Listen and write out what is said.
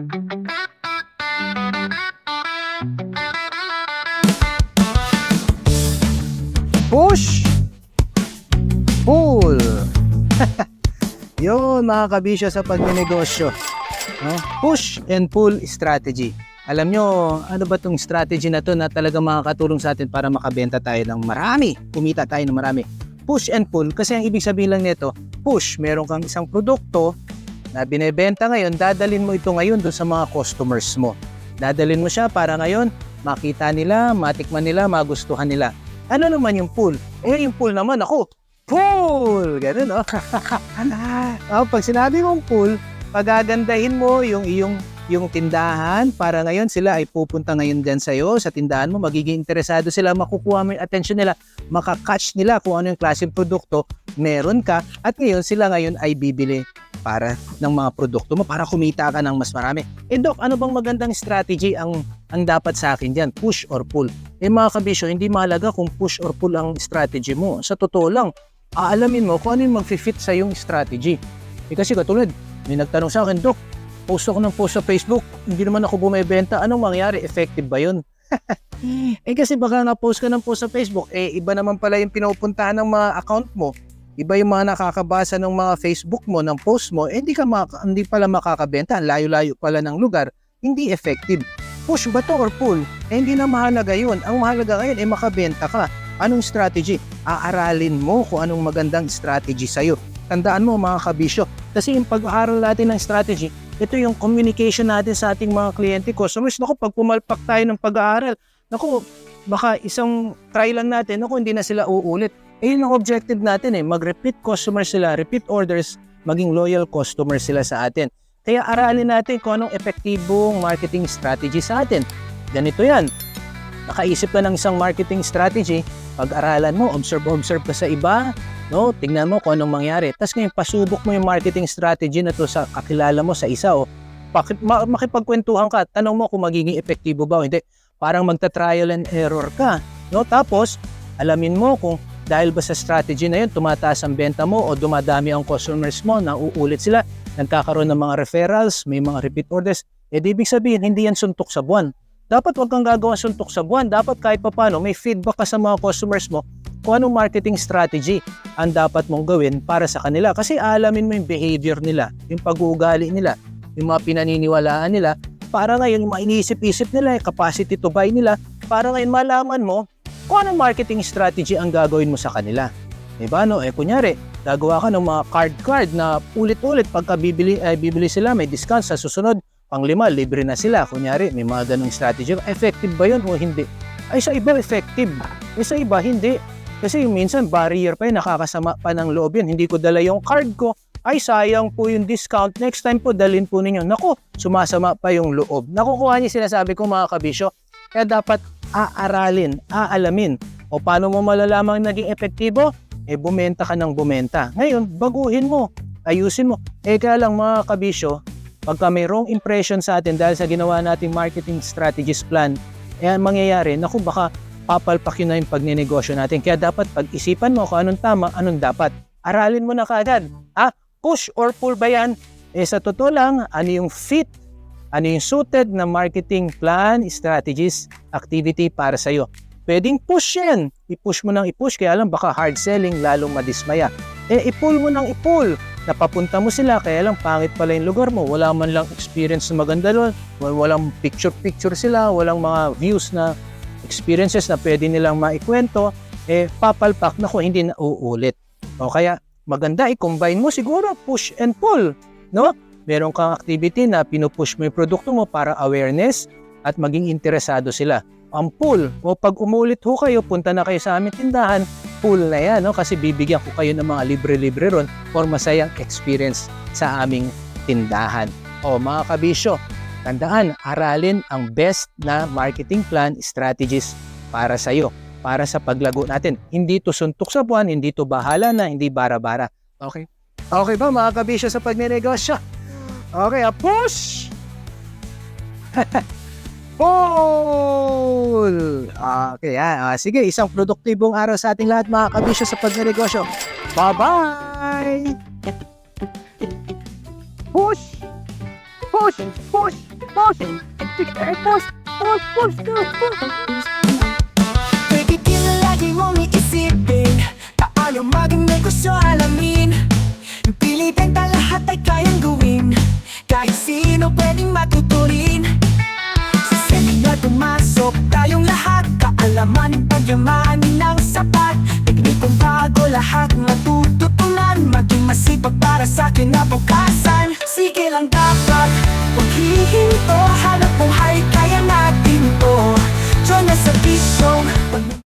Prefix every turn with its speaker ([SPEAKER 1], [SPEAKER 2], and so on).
[SPEAKER 1] Push! Pull! Yun mga kabisyo sa pagnenegosyo. No? Push and pull strategy. Alam nyo, ano ba tong strategy na to na talagang makakatulong sa atin para makabenta tayo ng marami, kumita tayo ng marami. Push and pull, kasi ang ibig sabihin lang nito, push, meron kang isang produkto na binebenta ngayon, dadalin mo ito ngayon doon sa mga customers mo. Dadalin mo siya para ngayon, makita nila, matikman nila, magustuhan nila. Ano naman yung pull? Eh, yung pull naman ako, pull! Ganun, oh. oh, pag sinabi mong pull, pagagandahin mo yung iyong yung tindahan para ngayon sila ay pupunta ngayon dyan sa'yo sa tindahan mo, magiging interesado sila, makukuha mo yung attention nila, makakatch nila kung ano yung klaseng produkto meron ka at ngayon sila ngayon ay bibili para ng mga produkto mo para kumita ka ng mas marami. Eh Doc, ano bang magandang strategy ang ang dapat sa akin diyan? Push or pull? Eh mga kabisyo, hindi mahalaga kung push or pull ang strategy mo. Sa totoo lang, aalamin mo kung ano yung mag-fit sa yung strategy. Eh kasi katulad, may nagtanong sa akin, Doc, post ako ng post sa Facebook, hindi naman ako bumebenta, anong mangyari? Effective ba yun? eh kasi baka na-post ka ng post sa Facebook, eh iba naman pala yung pinupuntahan ng mga account mo, iba yung mga nakakabasa ng mga Facebook mo, ng post mo, eh hindi, ka maka, hindi pala makakabenta, layo-layo pala ng lugar, hindi effective. Push ba to or pull? Eh hindi na mahalaga yun. Ang mahalaga ngayon, eh makabenta ka. Anong strategy? Aaralin mo kung anong magandang strategy sa'yo. Tandaan mo mga kabisyo, kasi yung pag-aaral natin ng strategy, ito yung communication natin sa ating mga kliyente, customers. Naku, pag pumalpak tayo ng pag-aaral, naku, baka isang try lang natin, naku, hindi na sila uulit. Eh, yun ang objective natin eh, mag-repeat customers sila, repeat orders, maging loyal customers sila sa atin. Kaya aralin natin kung anong epektibong marketing strategy sa atin. Ganito yan. Nakaisip ka ng isang marketing strategy, pag-aralan mo, observe-observe ka sa iba, no? Tingnan mo kung anong mangyari. Tapos ngayon, pasubok mo yung marketing strategy na to sa kakilala mo sa isa o pakit, ma- makipagkwentuhan ka, tanong mo kung magiging epektibo ba o hindi. Parang magta-trial and error ka, no? Tapos, alamin mo kung dahil ba sa strategy na yun, tumataas ang benta mo o dumadami ang customers mo, nauulit sila, nagkakaroon ng mga referrals, may mga repeat orders, eh di ibig sabihin, hindi yan suntok sa buwan. Dapat wag kang gagawa suntok sa buwan. Dapat kahit papano, may feedback ka sa mga customers mo kung anong marketing strategy ang dapat mong gawin para sa kanila. Kasi alamin mo yung behavior nila, yung pag-uugali nila, yung mga pinaniniwalaan nila, para ngayon yung mainisip-isip nila, yung capacity to buy nila, para ngayon malaman mo kung anong marketing strategy ang gagawin mo sa kanila. Diba no? Eh kunyari, gagawa ka ng mga card-card na ulit-ulit pagka bibili, eh, bibili sila, may discount sa susunod, pang lima, libre na sila. Kunyari, may mga ganong strategy. Effective ba yun o hindi? Ay sa iba effective. Eh sa iba hindi. Kasi minsan barrier pa yun, nakakasama pa ng loob yun. Hindi ko dala yung card ko. Ay sayang po yung discount. Next time po dalhin po ninyo. Nako, sumasama pa yung loob. Nakukuha niyo sinasabi ko mga kabisyo. Kaya dapat aaralin, aalamin. O paano mo malalamang naging epektibo? Eh bumenta ka ng bumenta. Ngayon, baguhin mo. Ayusin mo. Eh kaya lang mga kabisyo, pagka may wrong impression sa atin dahil sa ginawa nating marketing strategies plan, eh ang mangyayari, naku baka papalpak yun na yung pagninegosyo natin. Kaya dapat pag-isipan mo kung anong tama, anong dapat. Aralin mo na kaagad. Ah, push or pull ba yan? Eh sa totoo lang, ano yung fit, ano yung suited na marketing plan, strategies, activity para sa'yo. Pwedeng push yan. I-push mo nang i-push, kaya lang baka hard selling, lalong madismaya. Eh, i-pull mo nang i-pull. Napapunta mo sila, kaya lang pangit pala yung lugar mo. Wala man lang experience na maganda doon. Walang picture-picture sila, walang mga views na experiences na pwede nilang maikwento. Eh, papalpak na ko, hindi na uulit. O kaya, maganda i-combine mo siguro push and pull, no? Meron kang activity na pinupush mo yung produkto mo para awareness at maging interesado sila. Ang pull, o pag umulit ho kayo, punta na kayo sa aming tindahan, pull na yan, no? Kasi bibigyan ko kayo ng mga libre-libre ron for masayang experience sa aming tindahan. O mga kabisyo, tandaan, aralin ang best na marketing plan strategies para sa iyo, para sa paglago natin. Hindi to suntok sa buwan, hindi to bahala na, hindi bara-bara. Okay? Okay ba mga kabisyo sa pagnenegosyo? Okay, a push! Pull! Okay, yan. Ah, sige, isang produktibong araw sa ating lahat mga kabisyo sa pagnenegosyo. Bye-bye! Push!
[SPEAKER 2] push, push, push, push, push, push, push, push.
[SPEAKER 3] Kaalaman pagyamanin ng sapat. Teknikong bago lahat matututunan. Maging masipag para sa kinabukasan. Sige lang dapat Huwag hihinto